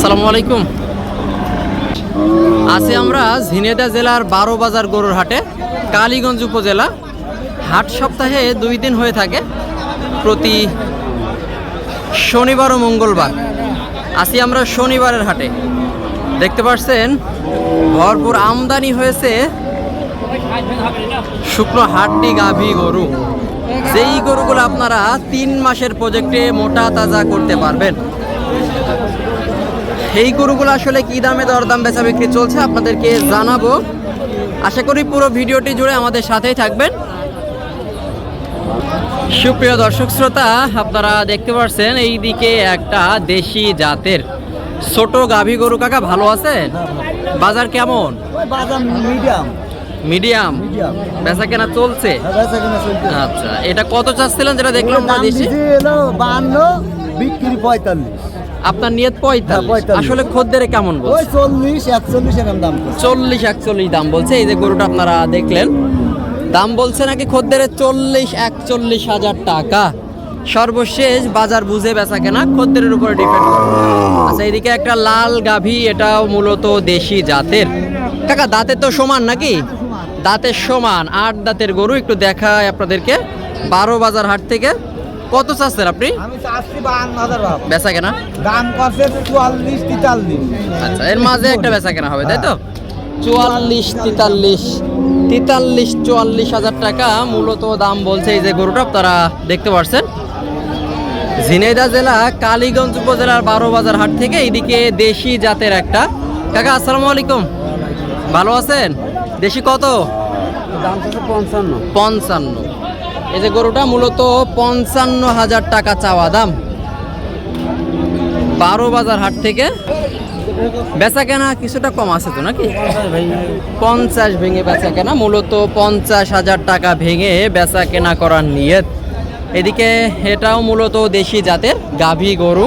আসসালামু আলাইকুম। আছি আমরা ঝিনেদা জেলার বারো বাজার গরুর হাটে, কালীগঞ্জ উপজেলা। হাট সপ্তাহে দুই দিন হয়ে থাকে, প্রতি শনিবার ও মঙ্গলবার। আছি আমরা শনিবারের হাটে। দেখতে পাচ্ছেন, ভরপুর আমদানি হয়েছে শুকনো হাটটি গাভী গরু। যেই গরুগুলো আপনারা তিন মাসের প্রজেক্টে মোটা তাজা করতে পারবেন। এই গরুগুলো আসলে কি দামে দরদাম বেচা বিক্রি চলছে আপনাদেরকে জানাব। আশা করি পুরো ভিডিওটি জুড়ে আমাদের সাথেই থাকবেন। সুপ্রিয় দর্শক শ্রোতা আপনারা দেখতে পাচ্ছেন এই দিকে একটা দেশি জাতের ছোট গাভী গরু। কাকা ভালো আছেন? বাজার কেমন? মিডিয়াম। মিডিয়াম? মিডিয়াম। বেচা কেনা চলছে? আচ্ছা এটা কত চাচ্ছিলেন যেটা দেখলাম না দেশি? বিক্রি পঁয়তাল্লিশ। আপনার নিয়ত হ্যাঁ, পঁয়তাল্লিশ। আসলে খদ্দের কেমন বলছে? চল্লিশ একচল্লিশ দাম চল্লিশ একচল্লিশ দাম বলছে। এই যে গরুটা আপনারা দেখলেন দাম বলছে নাকি খদ্দের চল্লিশ একচল্লিশ হাজার টাকা? সর্বশেষ বাজার বুঝে বেচা কেনা খদ্দের উপরে ডিপেন্ড করে। আচ্ছা এদিকে একটা লাল গাভী এটাও মূলত দেশি জাতের। কাকা দাঁতের তো সমান নাকি? দাঁতের সমান। আট দাঁতের গরু একটু দেখায় আপনাদেরকে। বারো বাজার হাট থেকে কত চাচ্ছেন আপনি? আমি চাচ্ছি বাহান্ন। হাজার বেচা কেনা? দাম করছে চুয়াল্লিশ তেতাল্লিশ। আচ্ছা এর মাঝে একটা বেচা কেনা হবে তাই তো? চুয়াল্লিশ তেতাল্লিশ। তেতাল্লিশ চুয়াল্লিশ হাজার টাকা মূলত দাম বলছে এই যে গরুটা আপনারা দেখতে পাচ্ছেন ঝিনাইদহ জেলা কালীগঞ্জ উপজেলার বারো বাজার হাট থেকে এইদিকে দেশি জাতের একটা। কাকা আসসালামু আলাইকুম। ভালো আছেন? দেশি কত? দাম পঞ্চান্ন। পঞ্চান্ন। এই যে গরুটা মূলত পঞ্চান্ন হাজার টাকা চাওয়া দাম। বারো বাজার হাট থেকে বেচা কেনা কিছুটা কম আছে তো নাকি? পঞ্চাশ ভেঙে বেচা কেনা মূলত পঞ্চাশ হাজার টাকা ভেঙে বেচা কেনা করার নিয়ত। এদিকে এটাও মূলত দেশি জাতের গাভী গরু।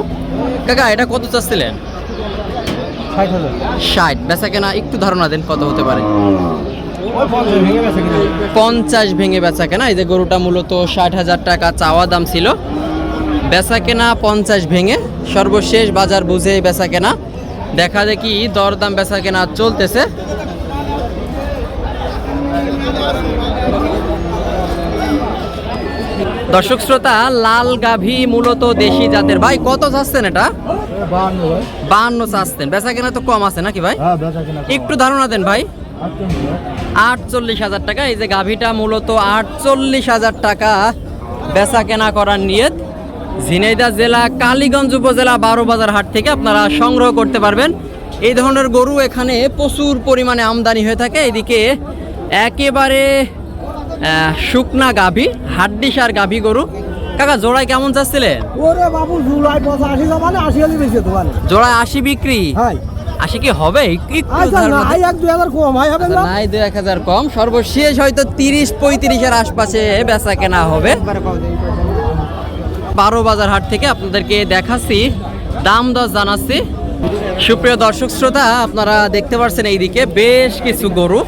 কাকা এটা কত চাচ্ছিলেন? ষাট। বেচা কেনা একটু ধারণা দেন কত হতে পারে। পঞ্চাশ ভেঙে বেচা কিনা। এই যে গরুটা মূলত ষাট হাজার টাকা চাওয়া দাম ছিল। বেচা কেনা পঞ্চাশ ভেঙে সর্বশেষ বাজার বুঝে বেচা কেনা। দেখা দেখি দরদাম বেচা কেনা চলতেছে। দর্শক শ্রোতা লাল গাভী মূলত দেশি জাতের। ভাই কত চাচ্ছেন এটা? বাহান্ন বাহান্ন চাচ্ছেন। বেচা কেনা তো কম আছে নাকি ভাই? হ্যাঁ একটু ধারণা দেন ভাই। আটচল্লিশ হাজার টাকা। এই যে গাভীটা মূলত আটচল্লিশ হাজার টাকা বেচা কেনা করার নিয়ত। ঝিনাইদহ জেলা কালীগঞ্জ উপজেলা বারো বাজার হাট থেকে আপনারা সংগ্রহ করতে পারবেন। এই ধরনের গরু এখানে প্রচুর পরিমাণে আমদানি হয়ে থাকে। এদিকে একেবারে শুকনা গাভী হাড্ডিসার গাভী গরু। কাকা জোড়ায় কেমন চাচ্ছিলেন? জোড়ায় আশি বিক্রি? আশি কি হবে? একটু আচ্ছা ধারণা না দেন। এক দুই হাজার কম হয় হবে আচ্ছা, না? নাই দু এক হাজার কম সর্বশেষ হয়তো তিরিশ পঁয়ত্রিশের আশপাশে বেচা কেনা হবে। বারো বাজার হাট থেকে আপনাদেরকে দেখাচ্ছি দাম দর জানাচ্ছি। সুপ্রিয় দর্শক শ্রোতা আপনারা দেখতে পাচ্ছেন এইদিকে বেশ কিছু গরু।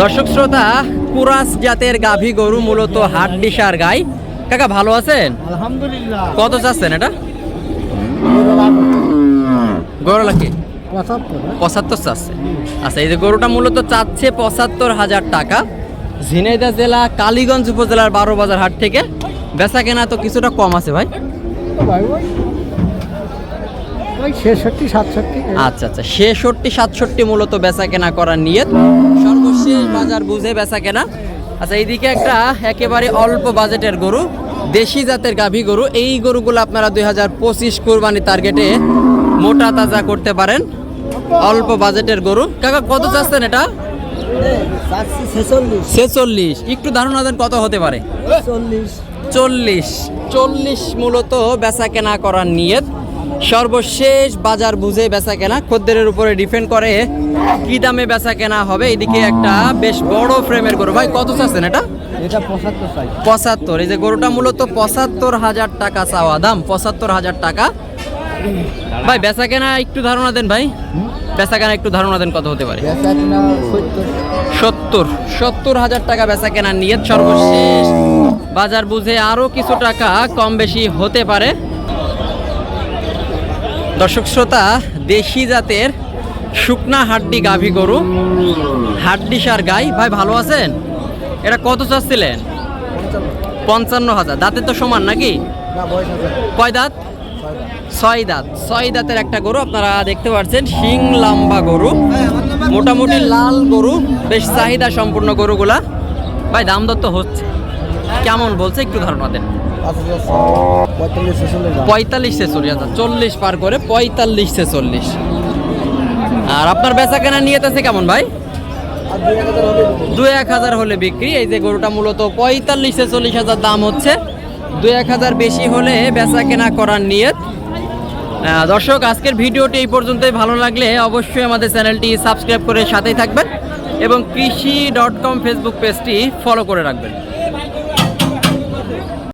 দর্শক শ্রোতা কুরাস জাতের গাভী গরু মূলত হাট ডিসার গাই। কাকা ভালো আছেন? আলহামদুলিল্লাহ। কত চাচ্ছেন এটা? গরুলাকে পঁচাত্তর। পঁচাত্তর চাচ্ছে। আচ্ছা এই যে গরুটা মূলত চাচ্ছে পঁচাত্তর হাজার টাকা। ঝিনাইদহ জেলা কালীগঞ্জ উপজেলার বারো বাজার হাট থেকে। বেচা কেনা তো কিছুটা কম আছে ভাই। ছেষট্টি সাতষট্টি। আচ্ছা আচ্ছা। ছেষট্টি সাতষট্টি মূলত বেচা কেনা করার নিয়ত। সর্বশেষ বাজার বুঝে বেচা কেনা আচ্ছা এইদিকে একটা একেবারে অল্প বাজেটের গরু দেশি জাতের গাভী গরু। এই গরুগুলো আপনারা দুই হাজার পঁচিশ কোরবানি টার্গেটে মোটা তাজা করতে পারেন। অল্প বাজেটের গরু। কাকা কত চাচ্ছেন এটা? ছেচল্লিশ। একটু ধারণা দেন কত হতে পারে? চল্লিশ। চল্লিশ। চল্লিশ মূলত বেচা কেনা করার নিয়ত। সর্বশেষ বাজার বুঝে বেচা কেনা খদ্দের উপরে ডিপেন্ড করে কি দামে বেচা কেনা হবে। এদিকে একটা বেশ বড় ফ্রেমের গরু। ভাই কত চাচ্ছেন এটা? এটা পঁচাত্তর পঁচাত্তর। এই যে গরুটা মূলত পঁচাত্তর হাজার টাকা চাওয়া। দাম পঁচাত্তর হাজার টাকা। ভাই বেচা কেনা একটু ধারণা দেন ভাই। বেচা কেনা একটু ধারণা দেন কত হতে পারে? সত্তর। সত্তর। হাজার টাকা বেচা কেনার নিয়ত সর্বশেষ বাজার বুঝে আরও কিছু টাকা কম বেশি হতে পারে। দর্শক শ্রোতা দেশি জাতের শুকনা হাড্ডি গাভী গরু হাড্ডি সার গাই। ভাই ভালো আছেন? এটা কত চাচ্ছিলেন? পঞ্চান্ন পঞ্চান্ন হাজার। দাঁতের তো সমান নাকি? কয় দাঁত? ছয় দাঁত। ছয় দাঁতের একটা গরু আপনারা দেখতে পাচ্ছেন শিং লাম্বা গরু। মোটামুটি লাল গরু বেশ চাহিদা সম্পূর্ণ গরুগুলা। ভাই দাম দর তো হচ্ছে। কেমন বলছে একটু ধারণা দেন। পঁয়তাল্লিশ ছেচল্লিশ হাজার চল্লিশ পার করে পঁয়তাল্লিশ ছেচল্লিশ। আর আপনার বেচা কেনা নিয়ে আছে কেমন ভাই? দু এক হাজার হলে বিক্রি, এই যে গরুটা মূলত পঁয়তাল্লিশ ছেচল্লিশ হাজার দাম হচ্ছে। দু এক হাজার বেশি হলে বেচা কেনা করার নিয়ত। দর্শক, আজকের ভিডিওটি এই পর্যন্তই। ভালো লাগলে অবশ্যই আমাদের চ্যানেলটি সাবস্ক্রাইব করে সাথেই থাকবেন এবং কৃষি ডট কম ফেসবুক পেজটি ফলো করে রাখবেন।